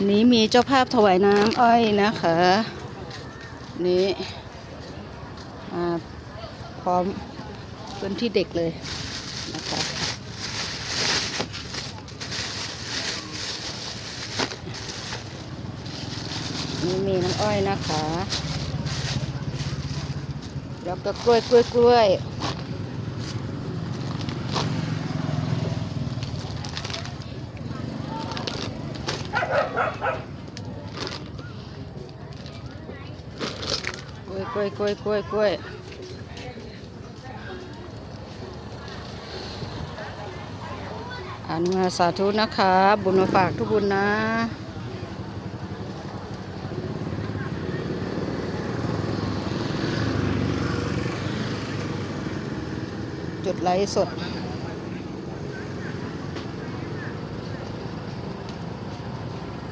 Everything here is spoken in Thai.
นี้มีเจ้าภาพถวายน้ำอ้อยนะคะ นี่พร้อมพื้นที่เด็กเลยนะคะนี่มีน้ำอ้อยนะคะ แล้วก็กล้วยกล้วยกล้วย กล้วยกล้วยกล้วยกล้วยกล้วยอนุโมทนาสาธุนะคะ บุญมาฝากทุกบุญนะจุดไลฟ์สด